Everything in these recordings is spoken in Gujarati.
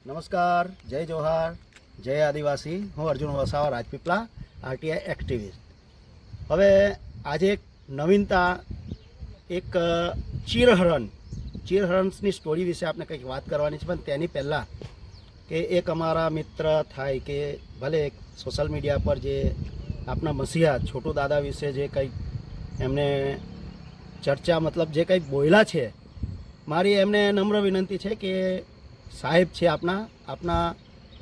નમસ્કાર, જય જોહાર, જય આદિવાસી, હું અર્જુન વસાવા, રાજપીપળા, આરટીઆઈ એક્ટિવિસ્ટ હવે આજે એક નવીનતા, એક ચીરહરણ, ચીરહરણની સ્ટોરી વિશે આપણે કંઈક વાત કરવાની છે, પણ તેની પહેલાં કે એક અમારા મિત્ર થાય કે ભલે સોશિયલ મીડિયા પર જે આપણા મસીહા, છોટુ દાદા વિશે જે કંઈક એમને ચર્ચા, મતલબ જે કંઈક બોયલા છે, મારી એમને નમ્ર વિનંતી છે કે સાહેબ છે આપણા આપણા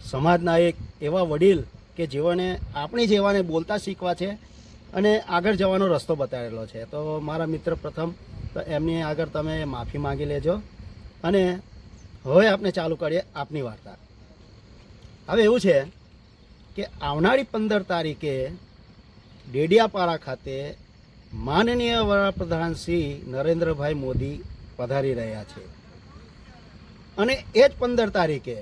સમાજના એક એવા વડીલ કે જેઓને આપણી જેવાને બોલતા શીખવા છે અને આગળ જવાનો રસ્તો બતાવેલો છે. તો મારા મિત્ર પ્રથમ, તો એમની આગળ તમે માફી માંગી લેજો. અને હવે આપણે ચાલુ કરીએ આપની વાર્તા. હવે એવું છે કે આવનારી પંદર તારીખે ડેડિયાપાડા ખાતે માનનીય વડાપ્રધાન શ્રી નરેન્દ્રભાઈ મોદી પધારી રહ્યા છે. અને એ જ પંદર તારીખે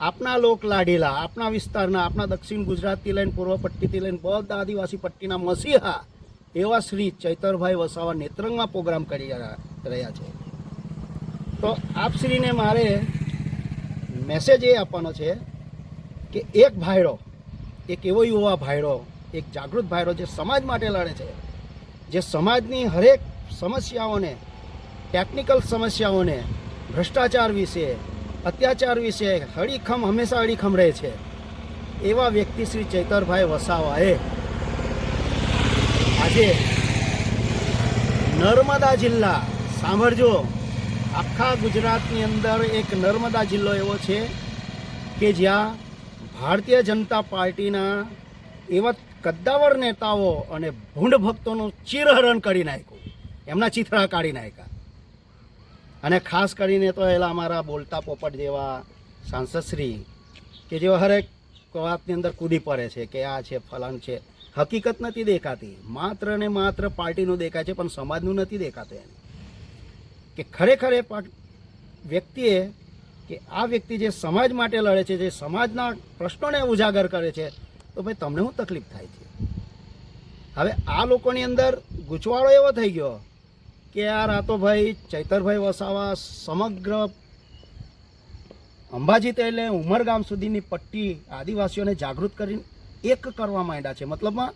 આપણા લોક લાડીલા આપણા વિસ્તારના આપણા દક્ષિણ ગુજરાતથી લઈને પૂર્વ પટ્ટીથી લઈને બધા આદિવાસી પટ્ટીના મસીહા એવા શ્રી ચૈતરભાઈ વસાવા નેત્રંગમાં પ્રોગ્રામ કરી રહ્યા છે. તો આપશ્રીને મારે મેસેજ એ આપવાનો છે કે એક ભાઈડો એક એવો યુવા ભાઈડો એક જાગૃત ભાઈડો જે સમાજ માટે લડે છે, જે સમાજની હરેક સમસ્યાઓને ટેકનિકલ સમસ્યાઓને ભ્રષ્ટાચાર વિશે, અત્યાચાર વિશે હળીખમ, હંમેશા હળીખમ રહે છે. એવા વ્યક્તિ શ્રી ચૈતરભાઈ વસાવાએ આજે નર્મદા જિલ્લા, સાંભળજો, આખા ગુજરાતની અંદર એક નર્મદા જિલ્લો એવો છે કે જ્યાં ભારતીય જનતા પાર્ટીના એવા કદ્દાવર નેતાઓ અને ભૂંડ ભક્તોનું ચીરહરણ કરી નાખ્યું. એમના ચિથરા કાઢી નાખ્યા. અને ખાસ કરીને તો એલા અમારા બોલતા પોપટ જેવા સાંસદશ્રી કે જેઓ હરેક વાતની અંદર કૂદી પડે છે કે આ છે, ફલાણ છે. હકીકત નથી દેખાતી. માત્ર ને માત્ર પાર્ટીનું દેખાય છે, પણ સમાજનું નથી દેખાતું એને. કે ખરેખર એ વ્યક્તિએ કે આ વ્યક્તિ જે સમાજ માટે લડે છે, જે સમાજના પ્રશ્નોને ઉજાગર કરે છે, તો ભાઈ તમને શું તકલીફ થાય છે? હવે આ લોકોની અંદર ગૂંચવાળો એવો થઈ ગયો કે યાર આ તો ભાઈ ચૈતરભાઈ વસાવા સમગ્ર અંબાજી એટલે ઉમરગામ સુધીની પટ્ટી આદિવાસીઓને જાગૃત કરીને એક કરવા માંડ્યા છે. મતલબમાં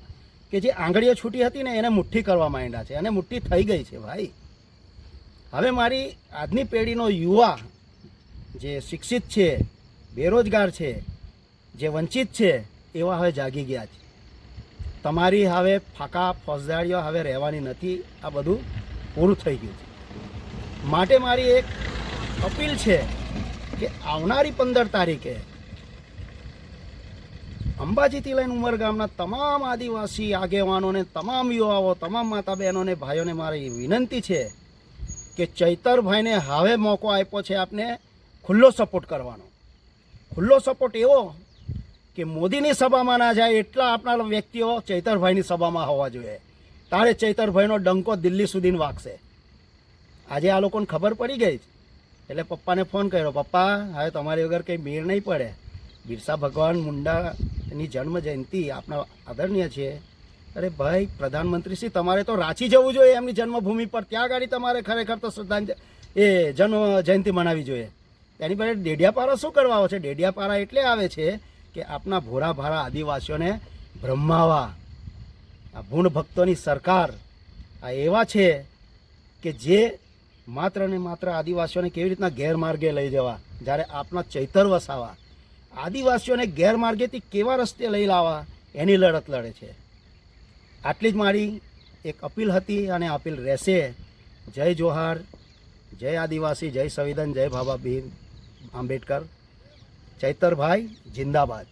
કે જે આંગળીઓ છૂટી હતી ને એને મુઠ્ઠી કરવા માંડ્યા છે. અને મુઠ્ઠી થઈ ગઈ છે ભાઈ. હવે મારી આજની પેઢીનો યુવા જે શિક્ષિત છે, બેરોજગાર છે, જે વંચિત છે, એવા હવે જાગી ગયા છે. તમારી હવે ફાકા ફોજદારીઓ હવે રહેવાની નથી. આ બધું પૂરું થઈ ગયું છે. માટે મારી એક અપીલ છે કે આવનારી પંદર તારીખે અંબાજીથી લઈને ઉમરગામના તમામ આદિવાસી આગેવાનોને, તમામ યુવાઓ, તમામ માતા બહેનોને ભાઈઓને મારી વિનંતી છે કે ચૈતરભાઈને હવે મોકો આપ્યો છે આપને ખુલ્લો સપોર્ટ કરવાનો. ખુલ્લો સપોર્ટ એવો કે મોદીની સભામાં ના જાય એટલા આપણા વ્યક્તિઓ ચૈતરભાઈની સભામાં હોવા જોઈએ. તારે ચૈતરભાઈનો ડંકો દિલ્હી સુધીને વાગશે. આજે આ લોકોને ખબર પડી ગઈ છે. એટલે પપ્પાને ફોન કર્યો, પપ્પા, હવે તમારી વગર કંઈ મેળ નહીં પડે. બિરસા ભગવાન મુંડાની જન્મ જયંતિ આપણા આદરણીય છે. અરે ભાઈ, પ્રધાનમંત્રી શ્રી, તમારે તો રાંચી જવું જોઈએ એમની જન્મભૂમિ પર. ત્યાં ગાડી તમારે ખરેખર તો શ્રદ્ધાંજલિ, એ જન્મ જયંતિ મનાવી જોઈએ? એની પાસે ડેડિયાપારા શું કરવા છે? ડેડિયાપારા એટલે આવે છે કે આપણા ભોરા ભારા આદિવાસીઓને બ્રહ્માવા આ ભૂણ ભક્તોની સરકાર આ એવા છે કે જે માત્ર ને માત્ર આદિવાસીઓને કેવી રીતના ગેરમાર્ગે લઈ જવા, જ્યારે આપણા ચૈતર વસાવા, આદિવાસીઓને ગેરમાર્ગેથી કેવા રસ્તે લઈ લાવવા, એની લડત લડે છે. આટલી જ મારી એક અપીલ હતી અને અપીલ રહેશે. જય જોહાર, જય આદિવાસી, જય સંવિધાન, જય બાબા ભીમ આંબેડકર. ચૈતરભાઈ, જિંદાબાદ.